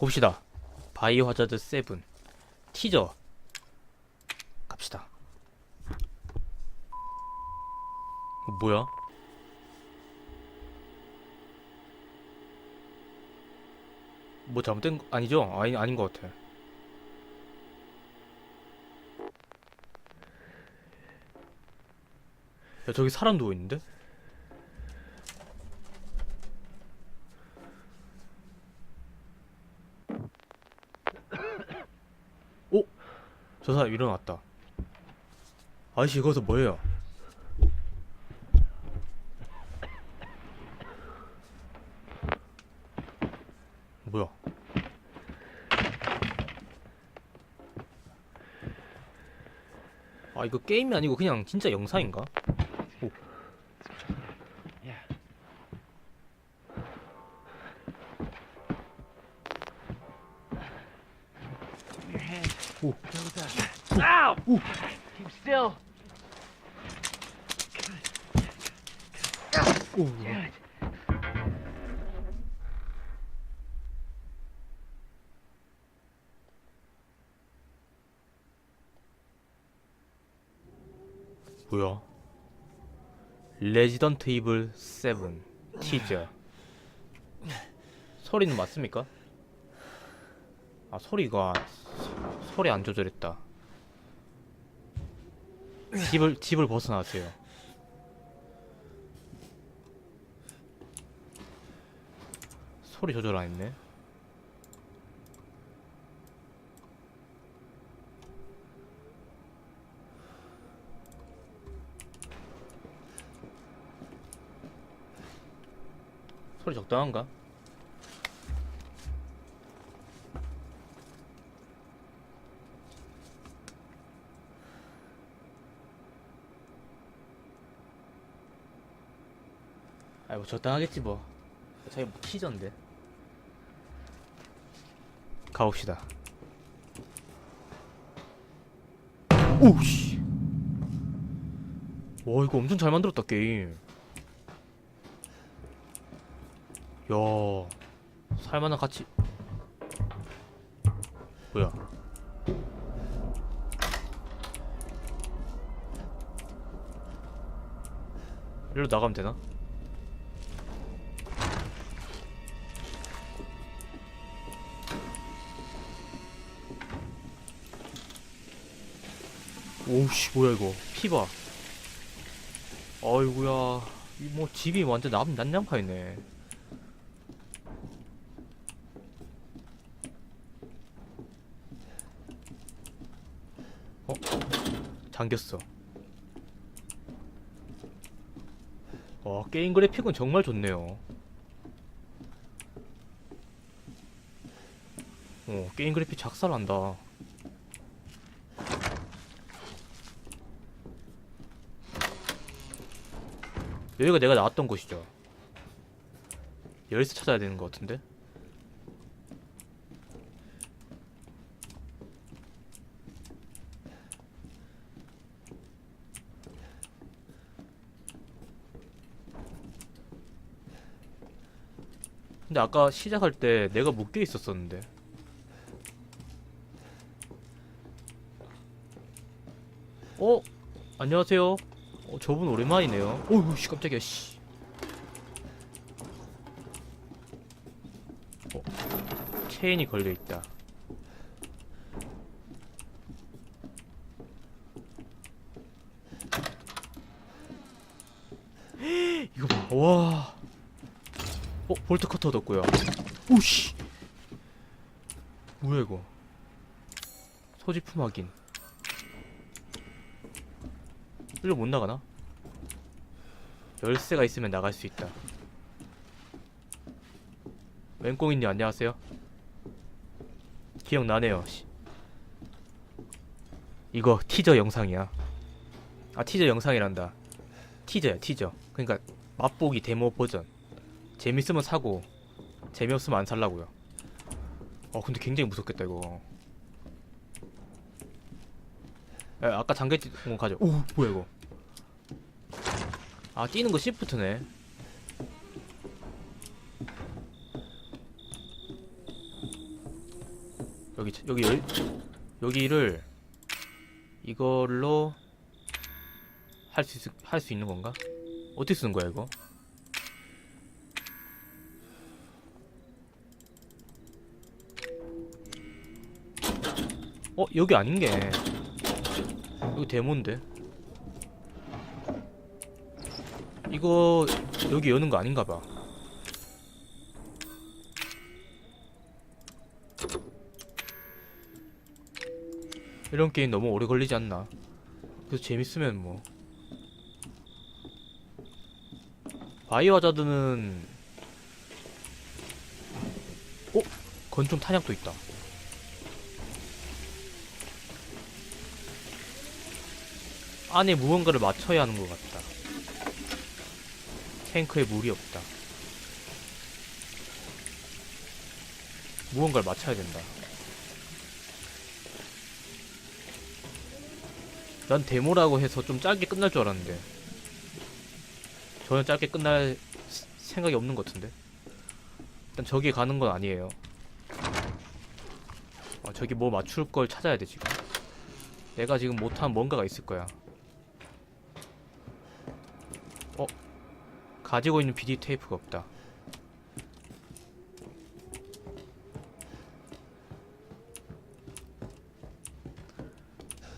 봅시다. 바이오 하자드 7 티저 갑시다. 어, 뭐야? 뭐 잘못된 거 아니죠? 아니 아닌 것 같아. 야 저기 사람 누워 있는데? 저 사람 일어났다. 아저씨 거기서 뭐해요? 뭐야? 아 이거 게임이 아니고 그냥 진짜 영상인가? 레지던트 이블 7 티저. 소리는 맞습니까? 아 소리가 소- 소리 안 조절했다. 집을 집을 벗어나세요. 소리 조절 안 했네 소리 적당한가? 아이 뭐 적당하겠지 뭐. 자기 뭐 키전데. 가봅시다. 오씨. 와 이거 엄청 잘 만들었다 게임 야. 살만한 가치. 뭐야? 일로 나가면 되나? 오우씨 뭐야 이거? 피봐 아이구야. 이뭐 집이 완전 남, 난장파이네 어? 잠겼어. 와 게임 그래픽은 정말 좋네요. 어 게임 그래픽 작살난다. 여기가 내가 나왔던 곳이죠. 열쇠 찾아야 되는 것 같은데 근데 아까 시작할 때 내가 묶여 있었었는데. 어? 안녕하세요. 어, 저분 오랜만이네요. 어이구 씨 깜짝이야 씨. 어, 체인이 걸려있다 이거 봐, 와 어, 볼트 커터 얻었고요. 오씨. 뭐야 이거? 소지품 확인. 일로 못 나가나? 열쇠가 있으면 나갈 수 있다. 맹꽁이님 안녕하세요. 기억나네요. 씨. 이거 티저 영상이야. 아 티저 영상이란다. 티저야 티저. 그러니까 맛보기 데모 버전. 재밌으면 사고 재미없으면 안 살라고요. 어 근데 굉장히 무섭겠다 이거. 야, 아까 잠겼지 어, 가져. 오 뭐야 이거? 아 뛰는 거 시프트네. 여기 여기 열, 여기를 이걸로 할 수 할 수 있는 건가? 어떻게 쓰는 거야 이거? 어 여기 아닌 게 여기 데모인데 이거 여기 여는 거 아닌가 봐. 이런 게임 너무 오래 걸리지 않나? 그래서 재밌으면 뭐. 바이오하자드는 어? 건총 탄약도 있다. 안에 무언가를 맞춰야 하는 것 같다. 탱크에 물이 없다. 무언가를 맞춰야 된다. 난 데모라고 해서 좀 짧게 끝날 줄 알았는데 전혀 짧게 끝날 스- 생각이 없는 것 같은데 일단 저기 가는 건 아니에요 아, 저기 뭐 맞출 걸 찾아야 돼 지금 내가 지금 못한 뭔가가 있을 거야 어? 가지고 있는 비디 테이프가 없다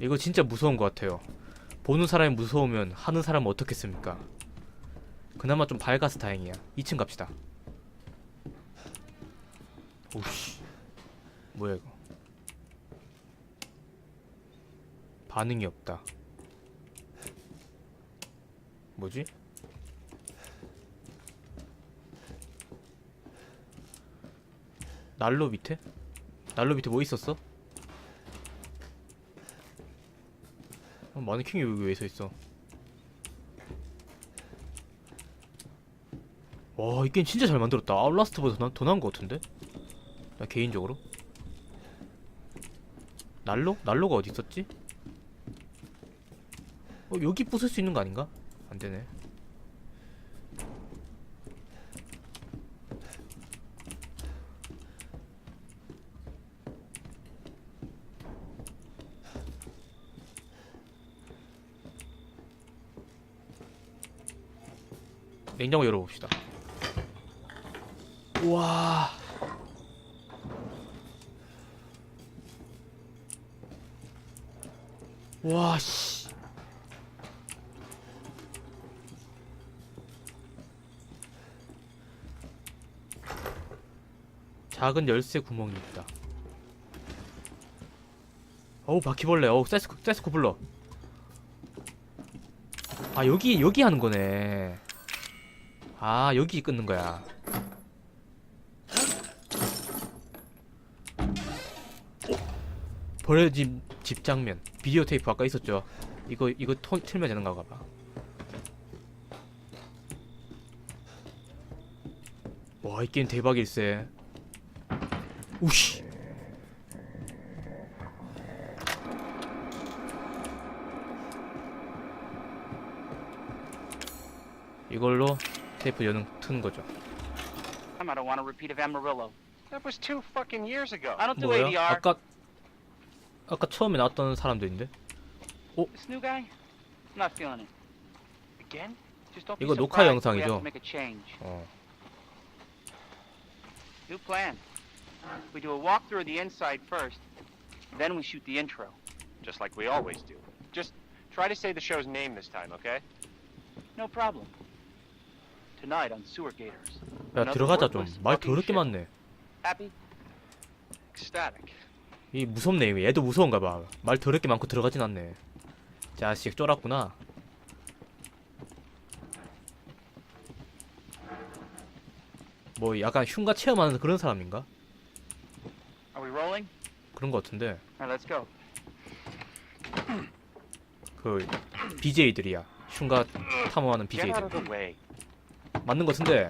이거 진짜 무서운 것 같아요. 보는 사람이 무서우면 하는 사람은 어떻겠습니까? 그나마 좀 밝아서 다행이야. 2층 갑시다. 오씨. 뭐야 이거. 반응이 없다. 뭐지? 난로 밑에? 난로 밑에 뭐 있었어? 어, 마네킹이 여기 왜 서 있어? 와, 이 게임 진짜 잘 만들었다. 아웃라스트보다 더, 나- 더 나은 것 같은데? 나 개인적으로. 난로? 난로가 어디 있었지? 어, 여기 부술 수 있는 거 아닌가? 안 되네. 냉장고 열어봅시다. 우와. 와, 씨. 작은 열쇠 구멍이 있다. 어우, 바퀴벌레. 어우, 세스코, 세스코 불러. 아, 여기, 여기 하는 거네. 아 여기 끊는 거야. 어? 버려진 집 장면 비디오 테이프 아까 있었죠. 이거 이거 토, 틀면 되는가 봐. 와 이 게임 대박일세. 우씨. 테이프 여는 트는 거죠. I don't want a repeat of Amarillo. That was two fucking years ago. I don't do 뭐야? ADR. 아까 아까 처음에 나왔던 사람들인데 This new guy? I'm not feeling it. Again? Just don't be 이거 surprised 녹화 if we have 영상이죠? to make a change. 어. New plan. We do a walkthrough of the inside first, then we shoot the intro. Just like we always do. Just try to say the show's name this time, okay? No problem. Tonight on Sewer Gators. 야 들어가자 좀 worthless 말 fucking 더럽게. 많네. Happy? Ecstatic. 이 무섭네 이거. 얘도 무서운가 봐. 말 더럽게 많고 들어가진 않네. 자식 쫄았구나. 뭐 약간 흉가 체험하는 그런 사람인가? Are we rolling? 그런 거 같은데 Alright, let's go. 그 BJ들이야. 흉가 탐험하는 Get out BJ들. of the way. 맞는 거 같은데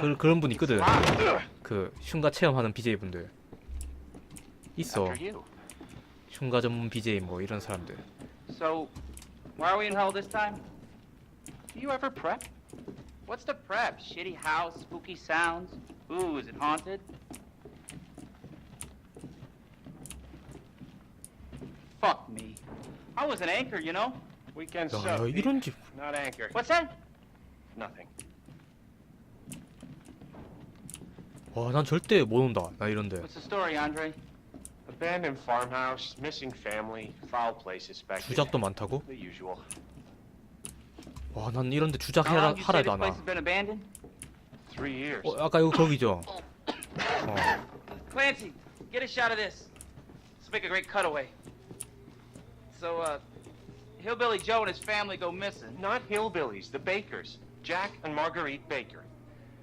그, 그런 분 있거든. Ah, 그 흉가 체험하는 BJ 분들 있어. 흉가 전문 BJ 뭐 이런 사람들. So, why are we in hell this time? Do you ever prep? What's the prep? Shitty house, spooky sounds? Ooh, is it haunted? fuck me. I was an anchor, you know? Weekend 야, sub. Not anchor. What's that? Nothing. 와, 난 절대 못 온다. 나 이런데. What's the story, Andre? Abandoned farmhouse, missing family, foul play suspected. 주작도 많다고? The usual. 와, 난 이런데 주작 How 해라 long you say 하라 this 해도 안 place 와. has been abandoned? Three years. 어, 아까 이거 거기죠. 어. Clancy, get a shot of this. Let's make a great cutaway. So, uh, Hillbilly Joe and his family go missing. Not hillbillies, the Bakers. Jack and Marguerite Baker.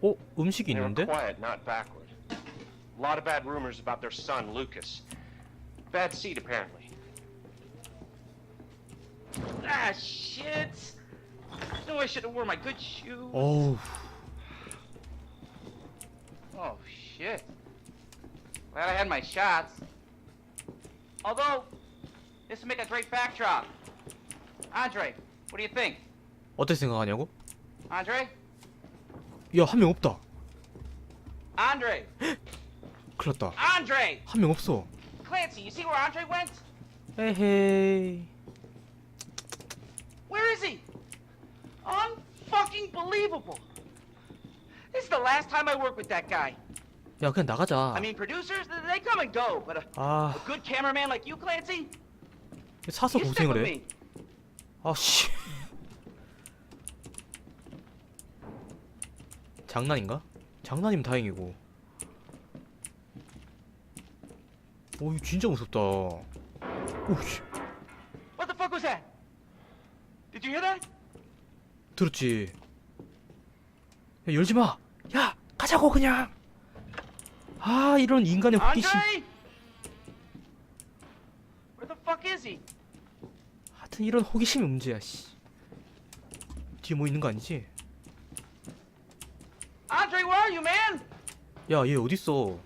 어, 음식이 They were 있는데? quiet, not backward. A lot of bad rumors about their son, Lucas. Bad seed, apparently. Ah, shit! No, I should have worn my good shoes. 어우, Oh, shit. Glad I had my shots. Although, this would make a great backdrop. Andre, what do you think? 어떻게 생각하냐고? Andre? 야, 한 명 없다. Andre! 큰일 났다. Andre! 한 명 없어. Clancy, you see where Andre went? 에헤이. Where is he? Unfucking believable. This is the last time I work with that guy. 야, 그냥 나가자. I mean, producers, they come and go, but a, 아, a good cameraman like you, Clancy, 사서 you stick 고생을 with 해. me. 아, 씨. 장난인가? 장난이면 다행이고. 오, 이거 진짜 무섭다. 오, 씨. What the fuck was that? Did you hear that? 들었지? 야, 열지 마! 야! 가자고, 그냥! 아, 이런 인간의 호기심. Andre? Where the fuck is he? 하여튼 이런 호기심이 문제야, 씨. 뒤에 뭐 있는 거 아니지? You, man? 야, 얘 어딨어?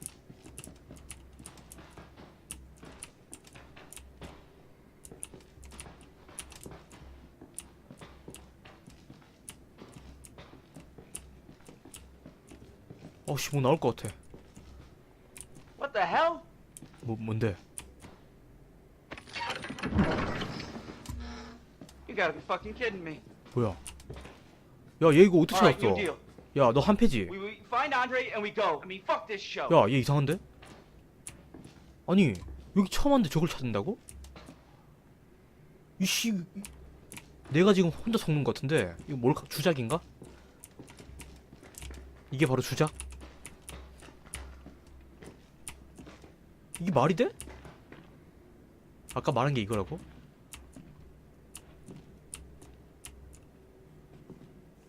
어씨 뭐 나올 것 같아. What the hell? 뭐 뭔데? You gotta be fucking kidding me. 뭐야? 야, 얘 이거 어떻게 All right, new 찾았어? deal. 야, 너 한 패지? We, we find Andre and we go. I mean, fuck this show. 야, 얘 이상한데? 아니, 여기 처음 왔는데 저걸 찾는다고? 이씨, 내가 지금 혼자 속는 것 같은데 이거 뭘 주작인가? 이게 바로 주작? 이게 말이 돼? 아까 말한 게 이거라고?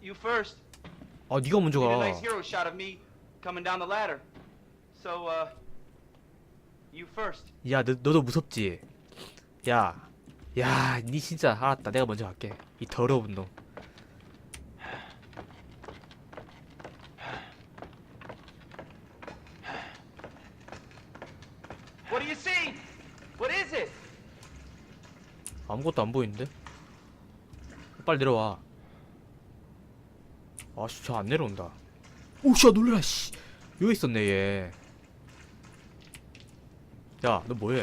You first. 아, 네가 먼저 a 가. nice hero shot of me coming down the ladder. So, uh, you first. 야, 너, 너도 무섭지? 야, 야, 니 진짜 알았다. 내가 먼저 갈게. 이 더러운 놈. What do you see? What is it? 아무것도 안 보이는데? 빨리 내려와. 아씨, 저 안 내려온다. 오씨, 놀래라, 씨. 여기 있었네, 얘. 야, 너 뭐해?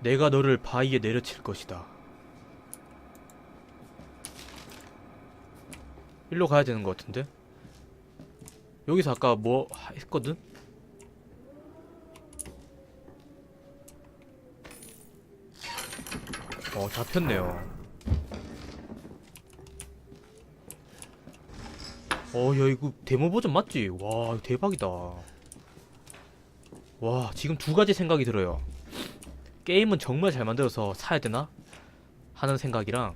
내가 너를 바위에 내려칠 것이다. 일로 가야 되는 것 같은데? 여기서 아까 뭐 하- 했거든? 어, 잡혔네요. 어, 야, 이거 데모 버전 맞지? 와, 대박이다. 와, 지금 두 가지 생각이 들어요. 게임은 정말 잘 만들어서 사야 되나? 하는 생각이랑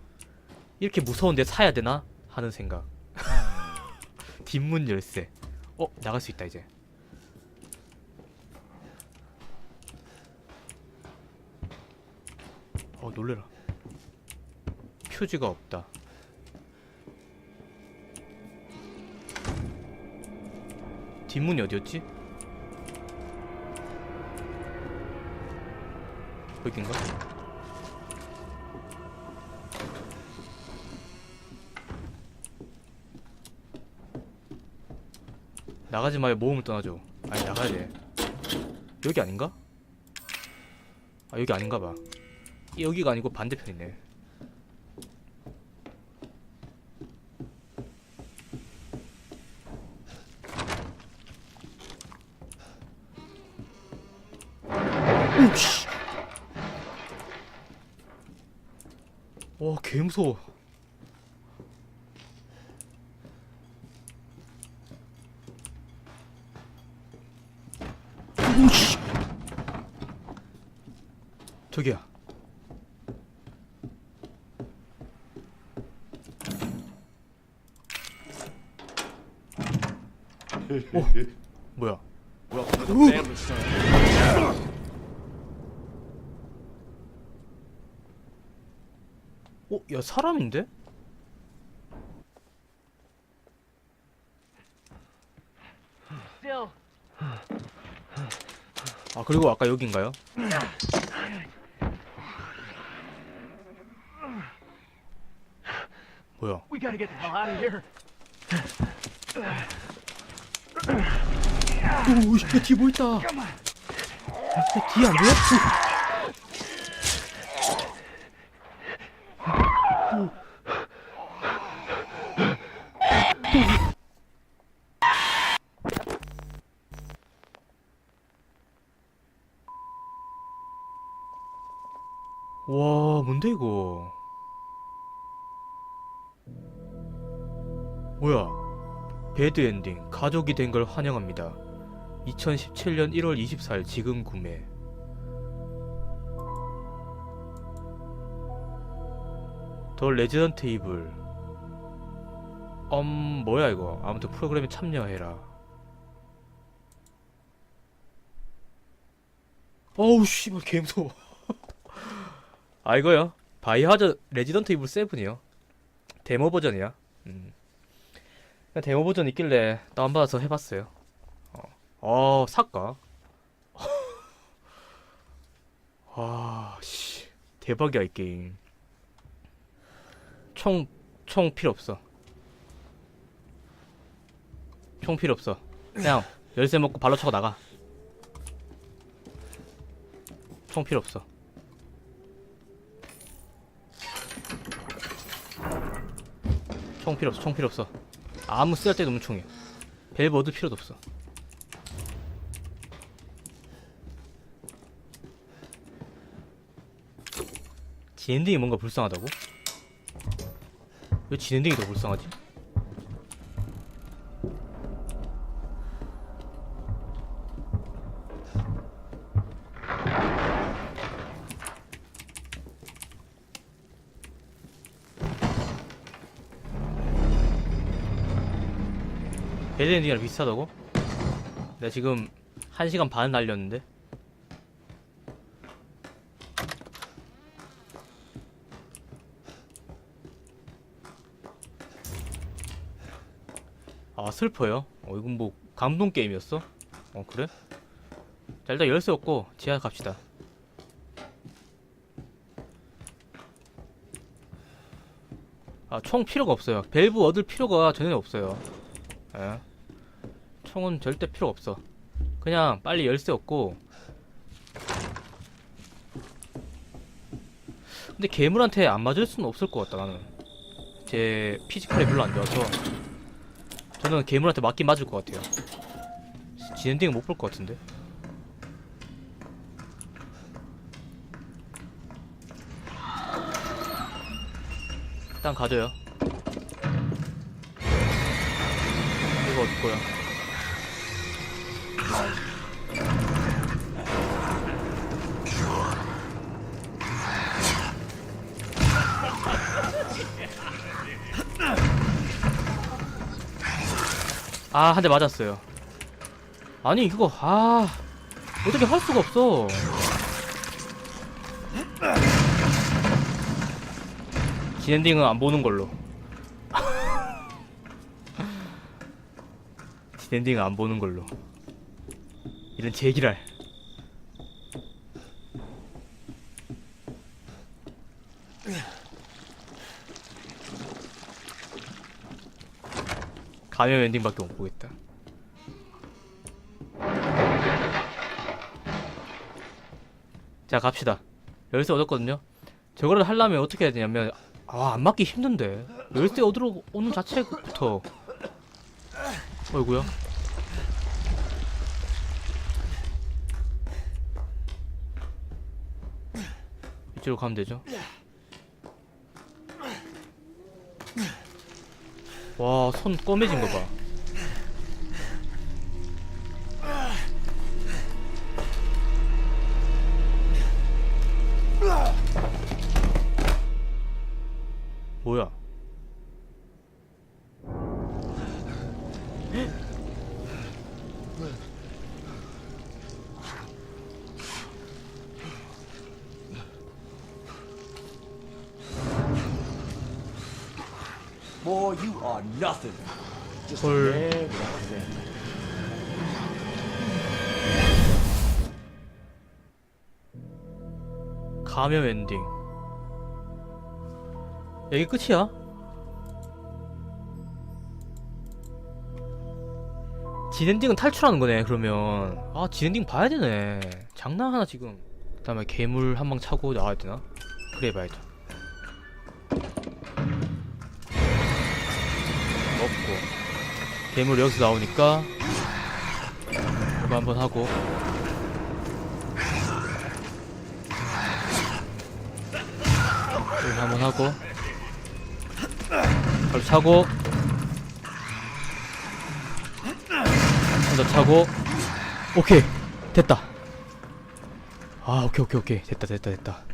이렇게 무서운데 사야 되나? 하는 생각. 뒷문 열쇠. 어, 나갈 수 있다 이제. 어, 놀래라. 표지가 없다. 뒷문이 어디였지? 여긴가? 나가지 마요 모험을 떠나죠 아니 나가야 돼 여기 아닌가? 아 여기 아닌가 봐. 여기가 아니고 반대편이네. 오씨 와 개 무서워. 오씨. 저기야. 오 야 사람인데? 아 그리고 아까 여긴가요? 뭐야 야 뒤에 뭐 있다 야 뒤에 안 보여? 이거 뭐야? 배드 엔딩 가족이 된 걸 환영합니다. 2017년 1월 24일 지금 구매. 더 레지던트 이블. 음 뭐야 이거? 아무튼 프로그램에 참여해라. 어우 씨발 개무서워. 아 이거요 바이하저 레지던트 이블 7이요 데모 버전이야 음. 데모 버전 있길래 다운받아서 해봤어요 어, 살까? 아, 씨. 대박이야, 이 게임. 총, 총 필요 없어. 총 필요 없어. 그냥 열쇠 먹고 발로 차고 나가. 총 필요 없어. 총 필요 없어, 총 필요 없어. 아무 쓸데도 없는 총이야. 밸브 얻을 필요도 없어. 진엔딩이 뭔가 불쌍하다고? 왜 진엔딩이 더 불쌍하지? 엔딩이랑 비슷하다고? 내가 지금 1시간 반 날렸는데 아 슬퍼요? 어 이건 뭐 감동 게임이었어? 어 그래? 자 일단 열쇠 없고 지하 갑시다 아 총 필요가 없어요 밸브 얻을 필요가 전혀 없어요 예. 총은 절대 필요 없어 그냥 빨리 열쇠 얻고 근데 괴물한테 안 맞을 수는 없을 것 같다 나는 제 피지컬이 별로 안 좋아서 저는 괴물한테 맞긴 맞을 것 같아요. 진엔딩은 못 볼 것 같은데. 일단 가져요. 이거 어디 거야? 아, 한 대 맞았어요. 아니, 이거, 아. 어떻게 할 수가 없어. 진엔딩은 안 보는 걸로. 진엔딩 안 보는 걸로. 이런 제기랄. 감염 엔딩밖에 못 보겠다. 자 갑시다. 열쇠 얻었거든요. 저거를 하려면 어떻게 해야 되냐면 아 안 맞기 힘든데 열쇠 얻으러 오는 자체부터 어이구야. 이쪽으로 가면 되죠. 와, 손 꺼매진 거 봐. 감염 엔딩. 여기 끝이야? 진엔딩은 탈출하는 거네 그러면 아 진엔딩 봐야 되네 장난 하나 지금 그 다음에 괴물 한 방 차고 나와야 되나? 그래 봐야죠 먹고 괴물 여기서 나오니까 이거 한번 하고 한번 하고. 바로 차고. 한번더 차고. 오케이. 됐다. 아 오케이 오케이 오케이. 됐다 됐다 됐다.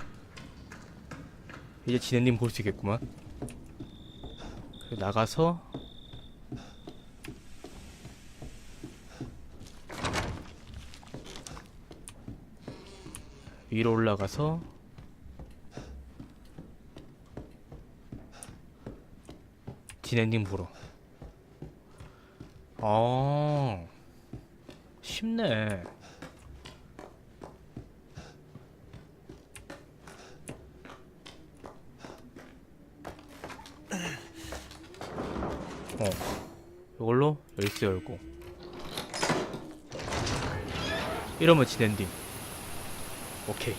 이제 진해님 볼 수 있겠구만. 나가서. 위로 올라가서 진엔딩 보러. 아 쉽네. 어 이걸로 열쇠 열고. 이러면 진엔딩 오케이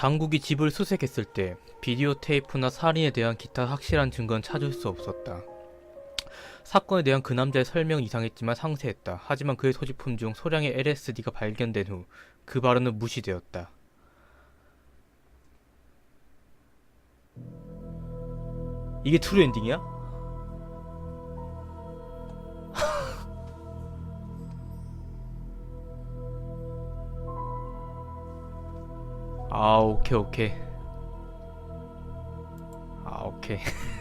당국이 집을 수색했을 때 비디오 테이프나 살인에 대한 기타 확실한 증거는 찾을 수 없었다. 사건에 대한 그 남자의 설명은 이상했지만 상세했다. 하지만 그의 소지품 중 소량의 LSD가 발견된 후 그 발언은 무시되었다. 이게 트루 엔딩이야? 아 오케이 오케이. 아 오케이